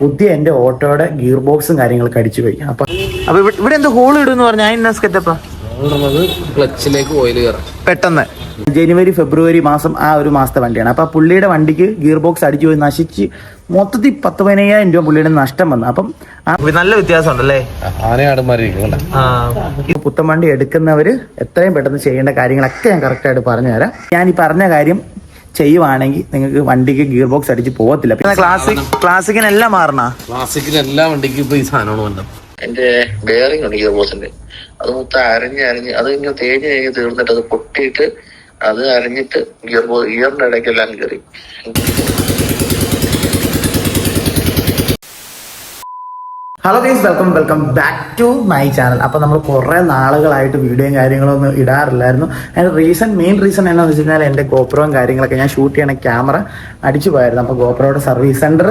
പുതിയ എന്റെ ഓട്ടോയുടെ ഗിയർ ബോക്സും കാര്യങ്ങളൊക്കെ അടിച്ചു പോയി. അപ്പൊ അപ്പൊ ഇവിടെ- ഇവിടെ എന്തോ ഹോൾ ഇടുന്ന് അതിന് സ്കെറ്റപ്പാ ക്ലച്ചിലേക്ക് ഓയിൽ കയറാം. പെട്ടെന്ന്. ജനുവരി ഫെബ്രുവരി മാസം ആ ഒരു മാസത്തെ വണ്ടിയാണ്. അപ്പൊ ആ പുള്ളിയുടെ വണ്ടിക്ക് ഗിയർ ബോക്സ് അടിച്ചു പോയി നശിച്ച് മൊത്തത്തിൽ പത്ത് പതിനയ്യായിരം രൂപ പുള്ളിയുടെ നഷ്ടം വന്നു. അപ്പം ആ നല്ല വ്യത്യാസം ഉണ്ടല്ലേ ആനയാടുമാരിക്കും ഈ പുത്തൻ വണ്ടി എടുക്കുന്നവര് എത്രയും പെട്ടെന്ന് ചെയ്യേണ്ട കാര്യങ്ങളൊക്കെ ഞാൻ കറക്റ്റ് ആയിട്ട് പറഞ്ഞുതരാം. ഞാൻ ഈ പറഞ്ഞ കാര്യം ചെയ്യുവാണെങ്കിൽ നിങ്ങൾക്ക് വണ്ടിക്ക് ഗിയർ ബോക്സ് അടിച്ച് പോകത്തില്ല. പിന്നെ ക്ലാസിക് ക്ലാസിക്കിനെല്ലാം മാറണ? ക്ലാസിക്കിന് എല്ലാ വണ്ടിക്കും ഇപ്പൊ ഈ സാധനമാണ് വന്നത് എന്റെ ബെയറിംഗ് ഉണ്ട് ഗിയർ ബോക്സിന്റെ അത് മൊത്തം അരഞ്ഞ് അരഞ്ഞ് അത് ഇങ്ങനെ തേഞ്ഞ് കഴിഞ്ഞ് തീർന്നിട്ട് അത് പൊട്ടിയിട്ട് അത് അരഞ്ഞിട്ട് ഗിയർ ബോക്സ് ഗിയറിന്റെ ഇടയ്ക്കെല്ലാം കയറി hello guys welcome welcome back to my channel അപ്പോൾ നമ്മൾ കുറേ നാളുകളായിട്ട് വീഡിയോയും കാര്യങ്ങളൊന്നും ഇടാറില്ലായിരുന്നു. അതിന് റീസൺ മെയിൻ റീസൺ എന്നാന്ന് വെച്ച് കഴിഞ്ഞാൽ എന്റെ ഗോപ്രോയും കാര്യങ്ങളൊക്കെ ഞാൻ ഷൂട്ട് ചെയ്യണ ക്യാമറ അടിച്ചു പോയായിരുന്നു. അപ്പോൾ ഗോപ്രോയുടെ സർവീസ് സെന്റർ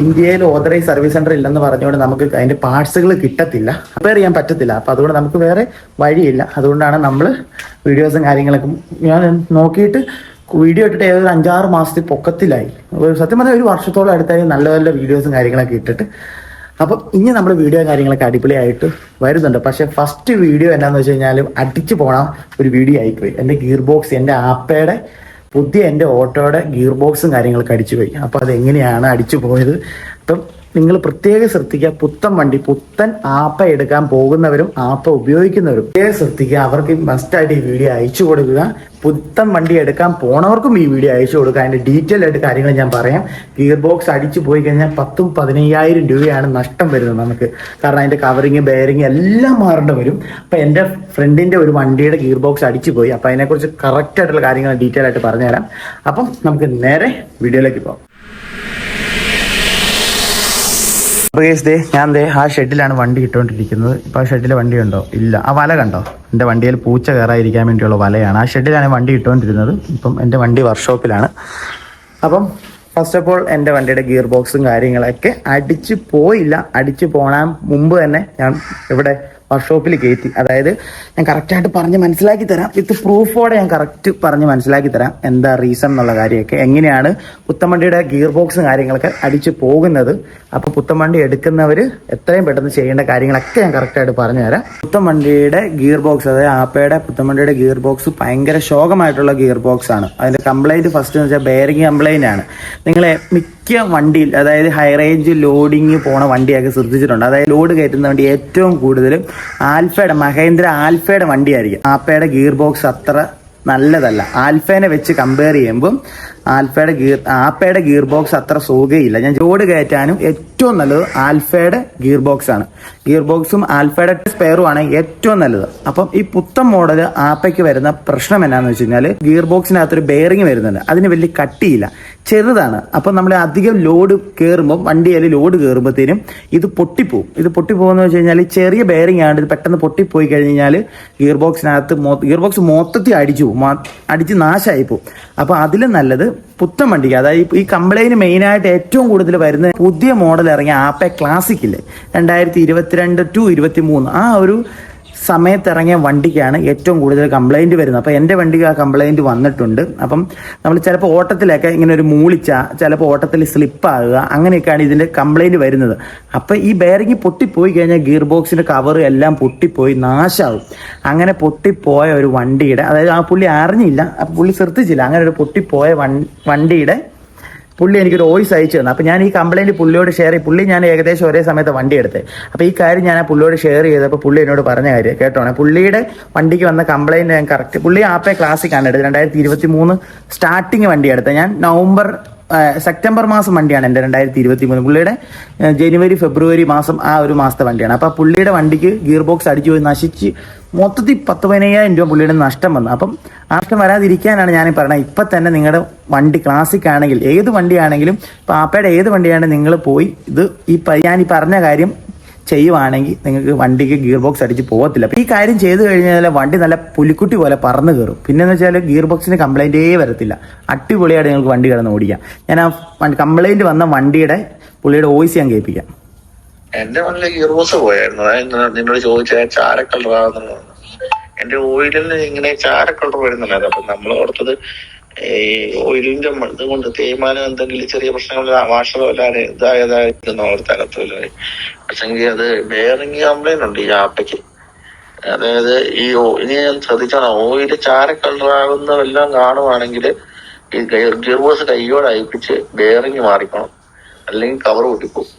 ഇന്ത്യയിൽ ഓതറൈസ് സർവീസ് സെന്റർ ഇല്ലെന്ന് പറഞ്ഞുകൊണ്ട് നമുക്ക് അതിന്റെ പാർട്സുകൾ കിട്ടത്തില്ല. റിപ്പയർ ചെയ്യാൻ പറ്റത്തില്ല. അപ്പോൾ അതുകൊണ്ട് നമുക്ക് വേറെ വഴിയില്ല. അതുകൊണ്ടാണ് നമ്മൾ വീഡിയോസും കാര്യങ്ങളൊക്കെ ഞാൻ നോക്കിയിട്ട് വീഡിയോ ഇട്ടിട്ട് ഏതൊരു അഞ്ചാറ് മാസത്തിൽ പൊക്കത്തിലായി. സത്യം പറഞ്ഞാൽ ഒരു വർഷത്തോളം അടുത്തായി നല്ല നല്ല വീഡിയോസും കാര്യങ്ങളൊക്കെ ഇട്ടിട്ട്. അപ്പം ഇനി നമ്മൾ വീഡിയോ കാര്യങ്ങളൊക്കെ അടിപൊളിയായിട്ട് വരുന്നുണ്ട്. പക്ഷേ ഫസ്റ്റ് വീഡിയോ എന്നാന്ന് വെച്ച് കഴിഞ്ഞാൽ അടിച്ചു പോണ ഒരു വീഡിയോ ആയിപ്പോയി. എന്റെ ഗിയർ ബോക്സ് എന്റെ ആപ്പയുടെ പുതിയ എന്റെ ഓട്ടോയുടെ ഗിയർ ബോക്സും കാര്യങ്ങളൊക്കെ അടിച്ചു പോയി അപ്പോൾ അതെങ്ങനെയാണ് അടിച്ചു പോയത്? അപ്പം നിങ്ങൾ പ്രത്യേകം ശ്രദ്ധിക്കുക. പുത്തൻ വണ്ടി പുത്തൻ ആപ്പ എടുക്കാൻ പോകുന്നവരും ആപ്പ ഉപയോഗിക്കുന്നവരും പ്രത്യേകം ശ്രദ്ധിക്കുക. അവർക്ക് മസ്റ്റായിട്ട് ഈ വീഡിയോ അയച്ചു കൊടുക്കുക. പുത്തൻ വണ്ടി എടുക്കാൻ പോണവർക്കും ഈ വീഡിയോ അയച്ചു കൊടുക്കുക. അതിന്റെ ഡീറ്റെയിൽ ആയിട്ട് കാര്യങ്ങൾ ഞാൻ പറയാം. ഗിയർ ബോക്സ് അടിച്ചു പോയി കഴിഞ്ഞാൽ പത്തും പതിനയ്യായിരം രൂപയാണ് നഷ്ടം വരുന്നത് നമുക്ക്. കാരണം അതിന്റെ കവറിങ് ബെയറിങ് എല്ലാം മാറേണ്ടി വരും. അപ്പൊ എന്റെ ഫ്രണ്ടിന്റെ ഒരു വണ്ടിയുടെ ഗിയർ ബോക്സ് അടിച്ചു പോയി. അപ്പൊ അതിനെക്കുറിച്ച് കറക്റ്റ് ആയിട്ടുള്ള കാര്യങ്ങൾ ഡീറ്റെയിൽ ആയിട്ട് പറഞ്ഞുതരാം. അപ്പം നമുക്ക് നേരെ വീഡിയോയിലേക്ക് പോകാം. അപ്പോൾ കേസ് ദേ ഞാൻ ദേ ആ ഷെഡിലാണ് വണ്ടി ഇട്ടുകൊണ്ടിരിക്കുന്നത്. ഇപ്പോൾ ആ ഷെഡിൽ വണ്ടി ഉണ്ടോ? ഇല്ല. ആ വല കണ്ടോ? എന്റെ വണ്ടിയിൽ പൂച്ച കയറാതിരിക്കാൻ വേണ്ടിയുള്ള വലയാണ്. ആ ഷെഡിലാണ് വണ്ടി ഇട്ടുകൊണ്ടിരുന്നത്. ഇപ്പം എന്റെ വണ്ടി വർക്ക്ഷോപ്പിലാണ് അപ്പം ഫസ്റ്റ് ഓഫ് ഓൾ എന്റെ വണ്ടിയുടെ ഗിയർ ബോക്സും കാര്യങ്ങളൊക്കെ അടിച്ച് പോയില്ല. അടിച്ച് പോകാൻ മുമ്പ് തന്നെ ഞാൻ ഇവിടെ വർക്ക്ഷോപ്പിൽ കയറ്റി അതായത് ഞാൻ കറക്റ്റായിട്ട് പറഞ്ഞ് മനസ്സിലാക്കി തരാം. വിത്ത് പ്രൂഫോടെ ഞാൻ കറക്റ്റ് പറഞ്ഞ് മനസ്സിലാക്കി തരാം എന്താ റീസൺ എന്നുള്ള കാര്യമൊക്കെ. എങ്ങനെയാണ് പുത്തമണ്ടിയുടെ ഗിയർ ബോക്സും കാര്യങ്ങളൊക്കെ അടിച്ച് പോകുന്നത്? അപ്പോൾ പുത്തമണ്ടി എടുക്കുന്നവർ എത്രയും പെട്ടെന്ന് ചെയ്യേണ്ട കാര്യങ്ങളൊക്കെ ഞാൻ കറക്റ്റായിട്ട് പറഞ്ഞു തരാം. പുത്തമ്പണ്ടിയുടെ ഗിയർ ബോക്സ് അതായത് ആപ്പയുടെ പുത്തമണ്ടിയുടെ ഗിയർ ബോക്സ് ഭയങ്കര ശോകമായിട്ടുള്ള ഗിയർ ബോക്സ് ആണ്. അതിന്റെ കംപ്ലൈന്റ് ഫസ്റ്റ് എന്ന് വെച്ചാൽ ബെയറിംഗ് കംപ്ലൈന്റ് ആണ്. നിങ്ങളെ വണ്ടിയിൽ അതായത് ഹൈ റേഞ്ച് ലോഡിങ് പോണ വണ്ടിയൊക്കെ ശ്രദ്ധിച്ചിട്ടുണ്ട് അതായത് ലോഡ് കയറ്റുന്ന വണ്ടി ഏറ്റവും കൂടുതലും ആൽഫയുടെ മഹേന്ദ്ര ആൽഫയുടെ വണ്ടിയായിരിക്കും. ആപ്പയുടെ ഗിയർ ബോക്സ് അത്ര നല്ലതല്ല. ആൽഫേനെ വെച്ച് കമ്പയർ ചെയ്യുമ്പം ആൽഫയുടെ ഗിയർ ആപ്പയുടെ ഗിയർ ബോക്സ് അത്ര സുഖയില്ല. ഞാൻ ലോഡ് കയറ്റാനും ഏറ്റവും നല്ലത് ആൽഫയുടെ ഗിയർ ബോക്സ് ആണ്. ഗിയർ ബോക്സും ആൽഫയുടെ സ്പെയറും ആണ് ഏറ്റവും നല്ലത്. അപ്പം ഈ പുത്തൻ മോഡൽ ആപ്പയ്ക്ക് വരുന്ന പ്രശ്നം എന്നാന്ന് വെച്ച് കഴിഞ്ഞാൽ ഗിയർ ബോക്സിനകത്തൊരു ബെയറിംഗ് വരുന്നുണ്ട്. അതിന് വലിയ കട്ടിയില്ല. ചെറുതാണ്. അപ്പം നമ്മൾ അധികം ലോഡ് കയറുമ്പോൾ വണ്ടിയിൽ ലോഡ് കയറുമ്പോഴത്തേനും ഇത് പൊട്ടിപ്പോവും. ഇത് പൊട്ടിപ്പോകുന്ന വെച്ച് കഴിഞ്ഞാൽ ചെറിയ ബെയറിംഗ് ആണ് ഇത് പെട്ടെന്ന് പൊട്ടിപ്പോയി കഴിഞ്ഞാൽ ഗിയർ ബോക്സിനകത്ത് ഗിയർ ബോക്സ് മൊത്തത്തിൽ അടിച്ചു പോകും. അടിച്ച് നാശമായി പോകും അപ്പോൾ അതിലും നല്ലത് പുത്തൻ വണ്ടിക്ക്. അതായത് ഈ കംപ്ലൈന്റ് മെയിനായിട്ട് ഏറ്റവും കൂടുതൽ വരുന്ന പുതിയ മോഡൽ ഇറങ്ങിയ ആപ്പെ ക്ലാസിക്കില്ലേ രണ്ടായിരത്തി ഇരുപത്തിരണ്ട് ടു ഇരുപത്തി മൂന്ന് ആ ഒരു സമയത്ത് ഇറങ്ങിയ വണ്ടിക്കാണ് ഏറ്റവും കൂടുതൽ കംപ്ലൈന്റ് വരുന്നത്. അപ്പോൾ എന്റെ വണ്ടിക്ക് ആ കംപ്ലൈന്റ് വന്നിട്ടുണ്ട്. അപ്പം നമ്മൾ ചിലപ്പോൾ ഓട്ടത്തിലൊക്കെ ഇങ്ങനെ ഒരു മൂളിച്ച ചിലപ്പോൾ ഓട്ടത്തിൽ സ്ലിപ്പ് ആകുക അങ്ങനെയൊക്കെയാണ് ഇതിന്റെ കംപ്ലൈന്റ് വരുന്നത്. അപ്പോൾ ഈ ബെയറിംഗ് പൊട്ടിപ്പോയി കഴിഞ്ഞാൽ ഗിയർ ബോക്സിന്റെ കവർ എല്ലാം പൊട്ടിപ്പോയി നാശാവും. അങ്ങനെ പൊട്ടിപ്പോയ ഒരു വണ്ടിയുടെ അതായത് ആ പുള്ളി അറിഞ്ഞില്ല ആ പുള്ളി ശ്രദ്ധിച്ചില്ല അങ്ങനെ ഒരു പൊട്ടിപ്പോയ വണ്ടിയുടെ പുള്ളി എനിക്കൊരു വോയിസ് അയച്ചു തന്നു. അപ്പോൾ ഞാൻ ഈ കംപ്ലൈന്റ് പുള്ളിയോട് ഷെയർ ചെയ്യും പുള്ളി ഞാൻ ഏകദേശം ഒരേ സമയത്ത് വണ്ടി എടുത്തത് അപ്പോൾ ഈ കാര്യം ഞാൻ ആ പുള്ളിയോട് ഷെയർ ചെയ്തപ്പോൾ പുള്ളി എന്നോട് പറഞ്ഞ കാര്യം കേട്ടോണേ? പുള്ളിയുടെ വണ്ടിക്ക് വന്ന കംപ്ലൈന്റ് ഞാൻ കറക്റ്റ് പുള്ളി ആപ്പേ ക്ലാസിക് ആണ് എടുത്തത്. രണ്ടായിരത്തി ഇരുപത്തി മൂന്ന് സ്റ്റാർട്ടിങ് വണ്ടി എടുത്തത്. ഞാൻ നവംബർ സെപ്റ്റംബർ മാസം വണ്ടിയാണ് എന്റെ രണ്ടായിരത്തി ഇരുപത്തി മൂന്ന് പുള്ളിയുടെ ജനുവരി ഫെബ്രുവരി മാസം ആ ഒരു മാസത്തെ വണ്ടിയാണ്. അപ്പോൾ പുള്ളിയുടെ വണ്ടിക്ക് ഗിയർ ബോക്സ് അടിച്ചു പോയി നശിച്ച് മൊത്തത്തിൽ പത്ത് പതിനയ്യായിരം രൂപ പുള്ളിയുടെ നഷ്ടം വന്നു. അപ്പം ആ നഷ്ടം വരാതിരിക്കാനാണ് ഞാൻ പറയുന്നത് ഇപ്പം തന്നെ നിങ്ങളുടെ വണ്ടി ക്ലാസിക് ആണെങ്കിൽ ഏത് വണ്ടിയാണെങ്കിലും ഇപ്പം ആപ്പയുടെ ഏത് വണ്ടിയാണെങ്കിലും നിങ്ങൾ പോയി ഇത് ഈ ഞാൻ ഈ പറഞ്ഞ കാര്യം ചെയ്യുവാണെങ്കിൽ നിങ്ങൾക്ക് വണ്ടിക്ക് ഗിയർ ബോക്സ് അടിച്ച് പോകത്തില്ല. ഈ കാര്യം ചെയ്തു കഴിഞ്ഞാൽ വണ്ടി നല്ല പുലിക്കുട്ടി പോലെ പറന്ന് കയറും പിന്നെന്ന് വെച്ചാൽ ഗിയർ ബോക്സിന് കംപ്ലൈന്റേ വരത്തില്ല. അടിപൊളിയായിട്ട് നിങ്ങൾക്ക് വണ്ടി കിടന്ന് ഓടിക്കാം. ഞാൻ ആ കംപ്ലൈന്റ് വന്ന വണ്ടിയുടെ പുള്ളിയുടെ വോയിസ് ഞാൻ കേൾപ്പിക്കാം. എന്റെ വണ്ടിയിലെ ഗിയർ ബോക്സ് പോയായിരുന്നു അതായത് നിന്നോട് ചോദിച്ച ചാര കളറാകുന്നു എന്റെ ഓയിലിൽ ഇങ്ങനെ ചാര കളർ വരുന്നുണ്ടായിരുന്നു അപ്പൊ നമ്മൾ ഓർത്തത് ഈ മണ്ണ് ഇതുകൊണ്ട് തേയ്മാനം എന്തെങ്കിലും ചെറിയ പ്രശ്നങ്ങൾ വാഷറോ അല്ലാതെ ഇതായതായിരുന്നു ഓർത്തകത്തില്ല പക്ഷെങ്കിൽ അത് ബെയറിങ് കംപ്ലൈന്റ് ഉണ്ട് ഈ ആപ്പയ്ക്ക്. അതായത് ഈ ഇനി ഞാൻ ശ്രദ്ധിച്ചോണം ഓയിൽ ചാര കളറാകുന്നതെല്ലാം കാണുവാണെങ്കിൽ ഈ ഗിയർ ഗിയർബോസ് കൈയോടെ അയപ്പിച്ച് ബെയറിങ് മാറിക്കണം. അല്ലെങ്കിൽ കവർ പൊട്ടിപ്പോവും.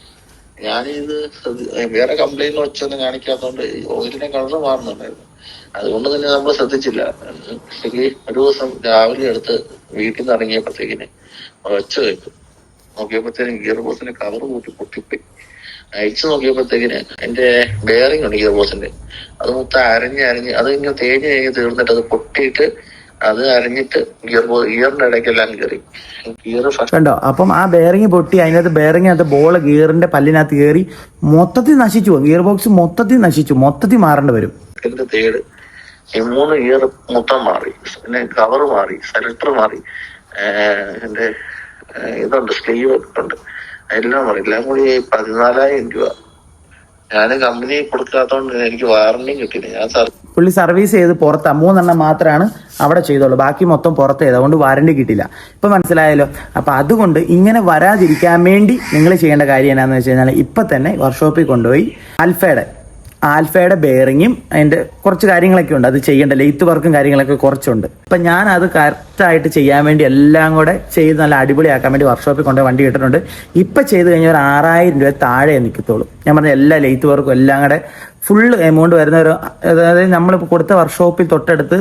ഞാനിത് വേറെ കംപ്ലൈന്റ് വെച്ചൊന്നും കാണിക്കാത്തതുകൊണ്ട് ഓയിലിന്റെ കളർ മാറുന്നുണ്ടായിരുന്നു. അതുകൊണ്ട് തന്നെ നമ്മൾ ശ്രദ്ധിച്ചില്ല. ശരി ഒരു ദിവസം രാവിലെ എടുത്ത് വീട്ടിൽ നിന്ന് ഇറങ്ങിയപ്പോഴത്തേക്കിന് ഒച്ച കേട്ടു. നോക്കിയപ്പോഴത്തേനും ഗിയർ ബോസിന്റെ കവർ കൂട്ടി പൊട്ടിപ്പോയി. അയച്ചു നോക്കിയപ്പോഴത്തേക്കിന് എന്റെ ബെയറിംഗ് ഉണ്ട് ഗിയർ ബോസിന്റെ അത് മൊത്തം അരഞ്ഞ് അരഞ്ഞ് അത് ഇങ്ങനെ തേഞ്ഞ് കഴിഞ്ഞ് തീർന്നിട്ട് അത് പൊട്ടിയിട്ട് അത് അരഞ്ഞിട്ട് ഗിയർ ഗിയറിന്റെ ഇടയ്ക്കെല്ലാം കയറി ഗിയർ കണ്ടോ? അപ്പം ആ ബെയറിംഗ് പൊട്ടി അതിനകത്ത് ബെയറിംഗിനകത്ത് ബോൾ ഗിയറിന്റെ പല്ലിനകത്ത് കയറി മൊത്തത്തിൽ നശിച്ചു ഗിയർ ബോക്സ് മൊത്തത്തിൽ നശിച്ചു മൊത്തത്തിൽ മാറേണ്ടി വരും. തേട് മൂന്ന് ഇയർ മൊത്തം മാറി പിന്നെ കവർ മാറി സെലക്ടർ മാറി എന്റെ ഇതുണ്ട് സ്ലീവ് ഉണ്ട് എല്ലാം മാറി. എല്ലാം കൂടി പതിനാലായിരം രൂപ. ഞാൻ കമ്പനി കൊടുക്കാത്തോണ്ട് എനിക്ക് വാറണ്ടി കിട്ടിയില്ല. ഞാൻ സർ പുള്ളി സർവീസ് ചെയ്ത് പുറത്ത്. മൂന്നെണ്ണം മാത്രമാണ് അവിടെ ചെയ്തോളൂ. ബാക്കി മൊത്തം പുറത്ത് ചെയ്ത്. അതുകൊണ്ട് വാറണ്ടി കിട്ടില്ല ഇപ്പൊ മനസ്സിലായല്ലോ. അപ്പൊ അതുകൊണ്ട് ഇങ്ങനെ വരാതിരിക്കാൻ വേണ്ടി നിങ്ങൾ ചെയ്യേണ്ട കാര്യം എന്നാന്ന് വെച്ച് കഴിഞ്ഞാൽ ഇപ്പൊ തന്നെ വർക്ക്ഷോപ്പിൽ കൊണ്ടുപോയി ആൽഫയുടെ ആൽഫയുടെ ബെയറിങ്ങും അതിന്റെ കുറച്ച് കാര്യങ്ങളൊക്കെ ഉണ്ട്. അത് ചെയ്യേണ്ട ലെയ്ത്ത് വർക്കും കാര്യങ്ങളൊക്കെ കുറച്ചുണ്ട്. അപ്പം ഞാൻ അത് കറക്റ്റായിട്ട് ചെയ്യാൻ വേണ്ടി എല്ലാം കൂടെ ചെയ്ത് നല്ല അടിപൊളിയാക്കാൻ വേണ്ടി വർക്ക്ഷോപ്പിൽ കൊണ്ട് വണ്ടി കിട്ടുന്നുണ്ട് ഇപ്പം ചെയ്ത് കഴിഞ്ഞാൽ ഒരു ആറായിരം രൂപ താഴെ നിൽക്കത്തുള്ളൂ ഞാൻ പറഞ്ഞ എല്ലാ ലെയ്ത്ത് വർക്കും എല്ലാം കൂടെ ഫുൾ എമൗണ്ട് വരുന്ന ഒരു അതായത് നമ്മൾ കൊടുത്ത വർക്ക്ഷോപ്പിൽ തൊട്ടടുത്ത്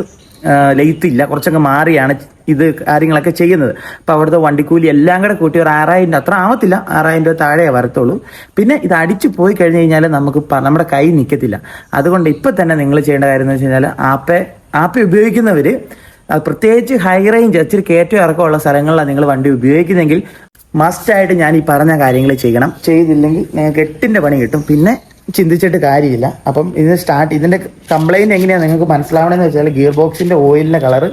ലൈറ്റ് ഇല്ല. കുറച്ചൊക്കെ മാറിയാണ് ഇത് കാര്യങ്ങളൊക്കെ ചെയ്യുന്നത്. അപ്പം അവിടുത്തെ വണ്ടിക്കൂലി എല്ലാം കൂടെ കൂട്ടി ഒരു ആറായിരം അത്ര ആവത്തില്ല. ആറായിരം രൂപ താഴെ വരത്തുള്ളൂ. പിന്നെ ഇത് അടിച്ചു പോയി കഴിഞ്ഞ് കഴിഞ്ഞാൽ നമുക്ക് നമ്മുടെ കൈ നിൽക്കത്തില്ല അതുകൊണ്ട് ഇപ്പം തന്നെ നിങ്ങൾ ചെയ്യേണ്ട കാര്യം എന്ന് വെച്ച് കഴിഞ്ഞാൽ ആപ്പ് ആപ്പ് ഉപയോഗിക്കുന്നവർ പ്രത്യേകിച്ച് ഹൈ റേഞ്ച് ഇച്ചിരി കയറ്റം ഇറക്കമുള്ള സ്ഥലങ്ങളിലാണ് നിങ്ങൾ വണ്ടി ഉപയോഗിക്കുന്നതെങ്കിൽ മസ്റ്റായിട്ട് ഞാൻ ഈ പറഞ്ഞ കാര്യങ്ങൾ ചെയ്യണം. ചെയ്തില്ലെങ്കിൽ നിങ്ങൾക്ക് എട്ടിന്റെ പണി കിട്ടും. പിന്നെ ചിന്തിച്ചിട്ട് കാര്യമില്ല. അപ്പം ഇതിന് സ്റ്റാർട്ട് ഇതിന്റെ കംപ്ലൈന്റ് എങ്ങനെയാണ് നിങ്ങൾക്ക് മനസ്സിലാവണമെന്ന് വെച്ചാൽ ഗിയർ ബോക്സിന്റെ ഓയിലിന്റെ കളർ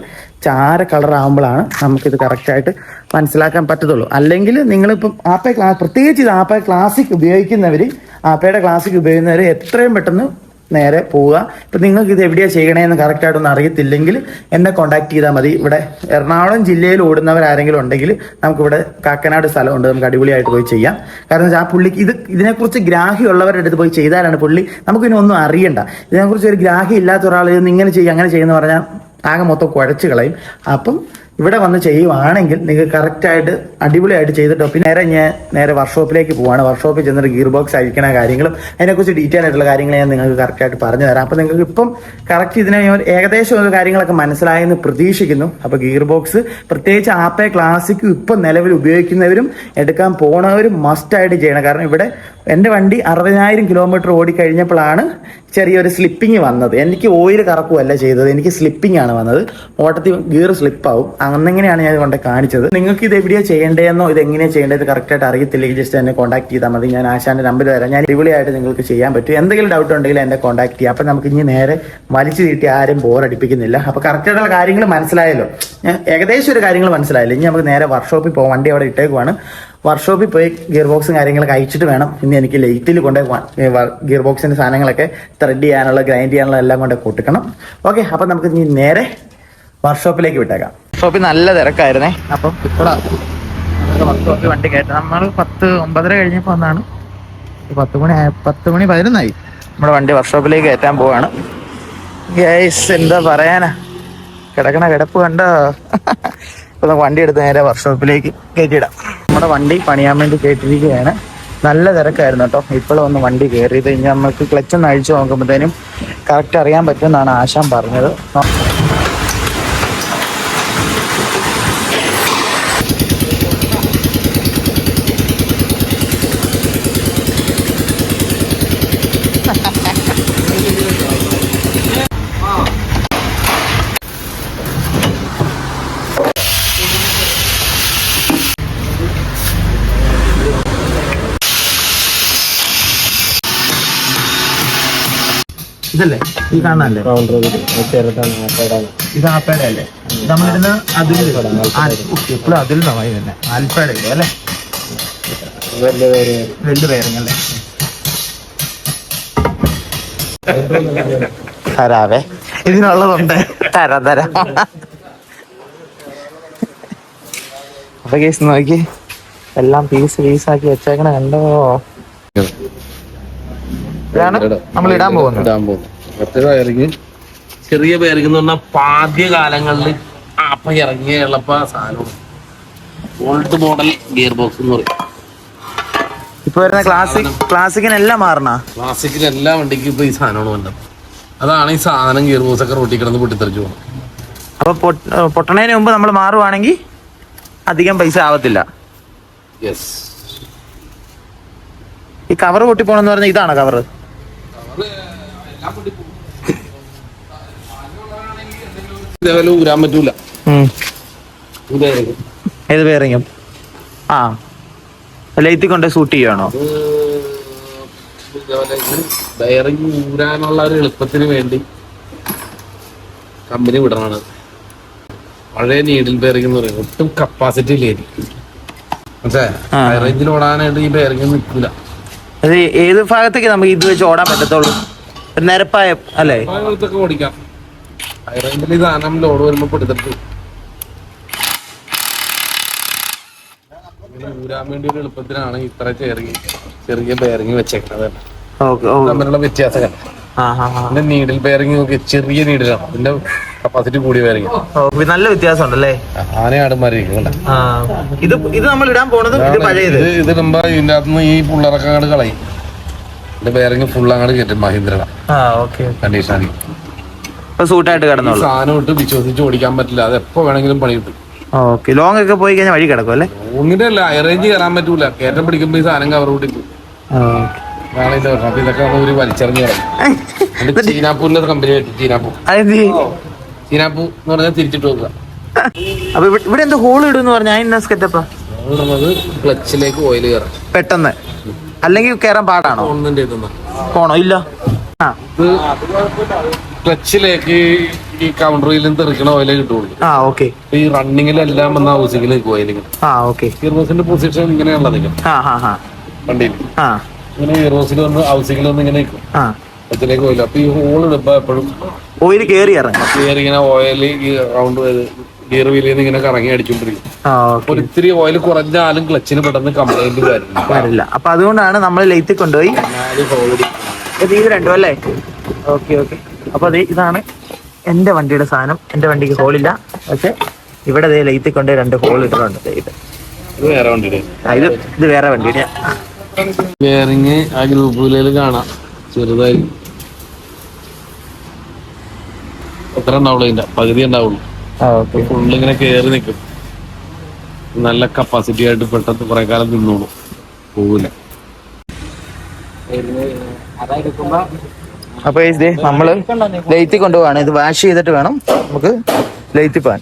ചാര കളർ ആകുമ്പോഴാണ് നമുക്കിത് കറക്റ്റായിട്ട് മനസ്സിലാക്കാൻ പറ്റത്തുള്ളൂ. അല്ലെങ്കിൽ നിങ്ങളിപ്പം ആപ്പേ ക്ലാ പ്രത്യേകിച്ച് ഇത് ആപ്പേ ക്ലാസിക് ഉപയോഗിക്കുന്നവർ ആപ്പയുടെ ക്ലാസിക് ഉപയോഗിക്കുന്നവർ എത്രയും പെട്ടെന്ന് നേരെ പോവുക. ഇപ്പം നിങ്ങൾക്ക് ഇത് എവിടെയാണ് ചെയ്യണേന്ന് കറക്റ്റായിട്ടൊന്നും അറിയത്തില്ലെങ്കിൽ എന്നെ കോൺടാക്ട് ചെയ്താൽ മതി. ഇവിടെ എറണാകുളം ജില്ലയിൽ ഓടുന്നവരാരെങ്കിലും ഉണ്ടെങ്കിൽ നമുക്കിവിടെ കാക്കനാട് സ്ഥലമുണ്ട്. നമുക്ക് അടിപൊളിയായിട്ട് പോയി ചെയ്യാം. കാരണം വെച്ചാൽ ആ പുള്ളിക്ക് ഇത് ഇതിനെക്കുറിച്ച് ഗ്രാഹ്യമുള്ളവരുടെ അടുത്ത് പോയി ചെയ്താലാണ് പുള്ളി നമുക്കിനി ഒന്നും അറിയണ്ട. ഇതിനെക്കുറിച്ച് ഒരു ഗ്രാഹ്യം ഇല്ലാത്ത ഒരാൾ ഇങ്ങനെ ചെയ്യുക അങ്ങനെ ചെയ്യുമെന്ന് പറഞ്ഞാൽ ആകെ മൊത്തം കുഴച്ച് കളയും. അപ്പം ഇവിടെ വന്ന് ചെയ്യുവാണെങ്കിൽ നിങ്ങൾക്ക് കറക്റ്റായിട്ട് അടിപൊളിയായിട്ട് ചെയ്തിട്ടോ പിന്നെ നേരെ ഞാൻ നേരെ വർക്ക്ഷോപ്പിലേക്ക് പോവാണ്. വർക്ക്ഷോപ്പിൽ ചെന്നിട്ട് ഗിയർ ബോക്സ് അഴിക്കണ കാര്യങ്ങളും അതിനെക്കുറിച്ച് ഡീറ്റെയിൽ ആയിട്ടുള്ള കാര്യങ്ങൾ ഞാൻ നിങ്ങൾക്ക് കറക്റ്റായിട്ട് പറഞ്ഞു തരാം. അപ്പോൾ നിങ്ങൾക്ക് ഇപ്പം കറക്റ്റ് ഇതിനെ ഏകദേശം ഒരു കാര്യങ്ങളൊക്കെ മനസ്സിലായെന്ന് പ്രതീക്ഷിക്കുന്നു. അപ്പോൾ ഗിയർ ബോക്സ് പ്രത്യേകിച്ച് ആപ്പേ ക്ലാസിക്കും ഇപ്പം നിലവിൽ ഉപയോഗിക്കുന്നവരും എടുക്കാൻ പോണവരും മസ്റ്റായിട്ട് ചെയ്യണം. കാരണം ഇവിടെ എന്റെ വണ്ടി അറുപതിനായിരം കിലോമീറ്റർ ഓടിക്കഴിഞ്ഞപ്പോഴാണ് ചെറിയൊരു സ്ലിപ്പിങ് വന്നത്. എനിക്ക് ഓയിൽ കറക്കുമല്ല ചെയ്തത്. എനിക്ക് സ്ലിപ്പിംഗ് ആണ് വന്നത്. ഓട്ടത്തിൽ ഗിയർ സ്ലിപ്പാവും അന്നെങ്ങനെയാണ് ഞാൻ കൊണ്ട് കാണിച്ചത്? നിങ്ങൾക്ക് ഇത് എവിടെയാണ് ചെയ്യേണ്ടതെന്നോ ഇത് എങ്ങനെയാണ് ചെയ്യേണ്ടത് കറക്റ്റായിട്ട് അറിയത്തില്ലെങ്കിൽ ജസ്റ്റ് എന്നെ കോൺടാക്ട് ചെയ്താൽ മതി. ഞാൻ ആശാന്റെ നമ്പർ തരാം. ഞാൻ അടിപൊളിയായിട്ട് നിങ്ങൾക്ക് ചെയ്യാൻ പറ്റും. എന്തെങ്കിലും ഡൗട്ട് ഉണ്ടെങ്കിൽ എന്നെ കോൺടാക്ട് ചെയ്യാം. അപ്പം നമുക്ക് ഇനി നേരെ വലിച്ചു തീട്ടി ആരും ബോറടിപ്പിക്കുന്നില്ല അപ്പോൾ കറക്റ്റായിട്ടുള്ള കാര്യങ്ങൾ മനസ്സിലായല്ലോ. ഞാൻ ഏകദേശം ഒരു കാര്യങ്ങൾ മനസ്സിലായല്ലോ? ഇനി നമുക്ക് നേരെ വർക്ക്ഷോപ്പിൽ പോകാം വണ്ടി അവിടെ ഇട്ടേക്കുവാണ്. വർക്ക്ഷോപ്പിൽ പോയി ഗിയർ ബോക്സും കാര്യങ്ങളൊക്കെ അയച്ചിട്ട് വേണം. ഇനി എനിക്ക് ലൈറ്റിൽ കൊണ്ട് ഗിയർ ബോക്സിന്റെ സാധനങ്ങളൊക്കെ ത്രെഡ് ചെയ്യാനുള്ള ഗ്രൈൻഡ് ചെയ്യാനുള്ള എല്ലാം കൊണ്ട് കൊടുക്കണം. ഓക്കെ അപ്പം നമുക്ക് ഇനി നേരെ വർക്ക്ഷോപ്പിലേക്ക് വിട്ടേക്കാം. വർക്ക്ഷോപ്പിൽ നല്ല തിരക്കായിരുന്നേ. അപ്പം ഇപ്പോഴാ വണ്ടി കയറ്റം നമ്മൾ പത്ത് ഒമ്പതര കഴിഞ്ഞപ്പോൾ വന്നാണ്. പത്ത് മണി പത്ത് മണി പതിനൊന്നായി. നമ്മുടെ വണ്ടി വർക്ക്ഷോപ്പിലേക്ക് കയറ്റാൻ പോവാണ്. ഗൈസ് എന്താ പറയാനാ? കിടക്കണ കിടപ്പ് കണ്ടോ? ഇപ്പൊ വണ്ടി എടുത്ത് നേരെ വർക്ക്ഷോപ്പിലേക്ക് കയറ്റിയിടാം. നമ്മുടെ വണ്ടി പണിയാൻ വേണ്ടി കയറ്റിയിരിക്കുകയാണ്. നല്ല തിരക്കായിരുന്നു കേട്ടോ. ഇപ്പോഴും ഒന്ന് വണ്ടി കയറിയത്. കഴിഞ്ഞാൽ നമുക്ക് ക്ലച്ച് ഒന്ന് അഴിച്ചു നോക്കുമ്പോഴത്തേനും കറക്റ്റ് അറിയാൻ പറ്റുമെന്നാണ് ആശാൻ പറഞ്ഞത്. ഇതല്ലേ? ഈ കാണാനല്ലേ? ഇത്. ആപ്പയുടെ അല്ലേ? നമ്മളിരുന്ന അതിൽ എപ്പോഴും അതിൽ നന്നായി തന്നെ. ആൽഫയുടെ ഇല്ലേ അല്ലേ? വലിയ വയറിങ് അല്ലേ? തരാവേ. ഇതിനുള്ളതുണ്ട്. തരാം തരാം. അപ്പൊ കേസ് നോക്കി. എല്ലാം പീസ് പീസ് ആക്കി വെച്ചേക്കണ കണ്ടോ? ഇതാണ് നമ്മൾ ഇടാൻ പോകുന്നത്. ഇടാൻ പോകുന്നത്. മറ്റേ ബെയറിങ് ചെറിയ ബെയറിങ് എന്ന് പറഞ്ഞാൽ ആദ്യ കാലങ്ങളിൽ ആപ്പ ഇറങ്ങിയ എളുപ്പ സാധനമാണ് ഓൾഡ് മോഡൽ ഗിയർ ബോക്സ് എന്ന് പറയും. ഇപ്പൊ വരുന്ന ക്ലാസിക് ക്ലാസിക്കിനെല്ലാം മാറണ. ക്ലാസിക്കിനെല്ലാം വണ്ടിക്കും ഇപ്പൊ ഈ സാധനമാണ് വേണ്ടത്. അതാണ് ഈ സാധനം ഗിയർ ബോക്സ് ഒക്കെ റോട്ടി കിടന്ന് പൊട്ടിത്തെറിച്ചു പോകുന്നത് അപ്പൊ പൊട്ടണേന് പൊട്ടണതിന് മുമ്പ് നമ്മൾ മാറുവാണെങ്കിൽ അധികം പൈസ ആവത്തില്ല. യെസ് ഈ കവർ പൊട്ടിപ്പോണെന്ന് പറഞ്ഞാൽ ഇതാണ് കവർ ഇതേപോലെ ഊരാൻ പറ്റൂല. ഏത് പേരെങ്കിലും ആ. ലൈത്തി കൊണ്ട് സൂട്ട് ഇത് ബെയറിങ് ഊരാനുള്ള ഒരു എളുപ്പത്തിന് വേണ്ടി കമ്പനി വിടണാണ്. പഴയ നീഡിൽ ബെയറിംഗ് എന്ന് പറയുന്നത് ഒട്ടും കപ്പാസിറ്റി ഇല്ലായിരിക്കും റേഞ്ചിൽ ഓടാനായിട്ട് ഈ ബെയറിംഗ് നിൽക്കില്ല അത് ഏത് ഭാഗത്തേക്ക് നമുക്ക് ഇത് വെച്ച് ഓടാൻ പറ്റത്തുള്ളൂ? നിരപ്പായ അല്ലേ? ഓടിക്കാം. ഹൈ ഈ സാധനം ലോഡ് വരുമ്പോൾ പെടുത്തിട്ട് ഊരാൻ വേണ്ടി ഒരു എളുപ്പത്തിനാണ് ഇത്ര ചെറിയ ചെറിയ ബെയറിംഗ് വെച്ചേക്കുന്നത് തമ്മിലുള്ള വ്യത്യാസം കണ്ടോ? ആ ആ ആ. അതിന്റെ നീഡിൽ ബെയറിംഗ് നോക്കി ചെറിയ നീഡിലാണ് അതിന്റെ കപ്പാസിറ്റി കൂടിയ ഇത് നല്ല വ്യത്യാസം ഉണ്ടല്ലേ ആനയാടുമാരിക്കും കണ്ട? ആ. ഇത് ഇത് നമ്മൾ ഇടാൻ പോണത് ഇത് പഴയത്. ഇത് ഇടുമ്പോ ഇതിന്റെ അകത്തുനിന്ന് ഈ പുള്ളറക്കാട് കളയും. എന്റെ ബെയറിംഗ് ഫുൾ അങ്ങോട്ട് കയറ്റും മഹീന്ദ്രയുടെ. കണ്ടീഷനാണ് ഇപ്പൊ സൂട്ടായിട്ട് കിടന്നോളൂ. സാധനം ഇട്ട് വിശ്വസിച്ച് ഓടിക്കാൻ പറ്റില്ല. അത് എപ്പോ വേണമെങ്കിലും പണി കിട്ടും ഓക്കെ ലോങ് ഒക്കെ പോയി കഴിഞ്ഞാൽ വഴി കിടക്കും അല്ലേ? ഒന്നിന്റെ അല്ല ഹൈറേഞ്ച് കയറാൻ പറ്റൂല. കയറ്റം പിടിക്കുമ്പോ ഈ സാധനം കവർ കൂട്ടിക്കും ഇതൊക്കെ ഒരു വലിച്ചെറിഞ്ഞ് ചീനാപ്പൂരിന്റെ കമ്പനി പറ്റും ചീനാപ്പൂ. അതെന്ത്? ചീനാപ്പൂ എന്ന് പറഞ്ഞാൽ തിരിച്ചിട്ട് വെക്കുക അപ്പൊ ഇവിടെ- എന്തോ ഹോൾ എന്ന് സ്കെറ്റപ്പാ ക്ലച്ചിലേക്ക് ഓയിൽ കയറാം. പെട്ടെന്ന്. അല്ലെങ്കിൽ കേറാൻ പാടാണോ? പോണോ? ഇല്ല. ആ. ക്ലച്ചിലേക്ക് ഈ കൗണ്ടറിൽ നിന്ന് തെറിക്കണ ഓയിലേ കിട്ടുള്ളൂ ആ ഓക്കെ ഈ റണ്ണിങ്ങിലെല്ലാം വന്ന ഹൗസിംഗിൽ നിൽക്കും ഓയിലിങ് ആ ഓക്കെ ഹീറോസിന്റെ പൊസിഷൻ ഇങ്ങനെയാണല്ലോ നിൽക്കും ആ ആ ആ വണ്ടിയിൽ. ആ. ഇങ്ങനെ ഹീറോസിൽ വന്ന് ഹൗസിംഗിൽ വന്ന് ഇങ്ങനെ നിൽക്കും ആ. ക്ലച്ചിലേക്ക് ഓയിൽ അപ്പൊ ഈ ഹോൾ ഇടുമ്പോ എപ്പോഴും ഓയിൽ കയറി ഇറങ്ങും. ക്ലിയർ ഇങ്ങനെ ഓയിൽ ഈ റൗണ്ട് ഗിയർ വീലിൽ നിന്ന് ഇങ്ങനെ കറങ്ങി അടിച്ചോണ്ടിരിക്കും. ഇത്തിരി ഓയിൽ കുറഞ്ഞാലും ക്ലച്ചിന് പെട്ടെന്ന് കംപ്ലൈന്റ് വരില്ല. വരില്ല. അപ്പൊ അതുകൊണ്ടാണ് നമ്മൾ ലൈറ്റ് കൊണ്ടുപോയി. ഇത് രണ്ടും അല്ലേ? ഓക്കെ ഓക്കെ അപ്പൊ അത് ഇതാണ് എന്റെ വണ്ടിയുടെ സാധനം. എന്റെ വണ്ടിക്ക് ഹോളില്ല പക്ഷെ ഇവിടെ ദേ ലൈത്തി കൊണ്ട് രണ്ട് ഹോൾ ഇട്ടിട്ടുണ്ട്. ദേ ഇത്. വേറെ വണ്ടിയുടെ. ഇത് ഇത് വേറെ വണ്ടിയുടെ ബെയറിങ് ആ ഗ്രൂപ്പിലേക്ക് കാണാം. ചെറുതായി. എത്ര ഉണ്ടാവുള്ളൂ ഇതിന്റെ പകുതി ഉണ്ടാവുള്ളൂ. ഫുള്ള് ഇങ്ങനെ കേറി നിൽക്കും. നല്ല കപ്പാസിറ്റി ആയിട്ട് പെട്ടെന്ന് കുറെ കാലം നിന്നോളൂ. പോവില്ല. അപ്പൊ ഇത് നമ്മൾ ലൈറ്റി കൊണ്ടുപോവാണ്. ഇത് വാഷ് ചെയ്തിട്ട് വേണം നമുക്ക് ലൈറ്റി പോകാൻ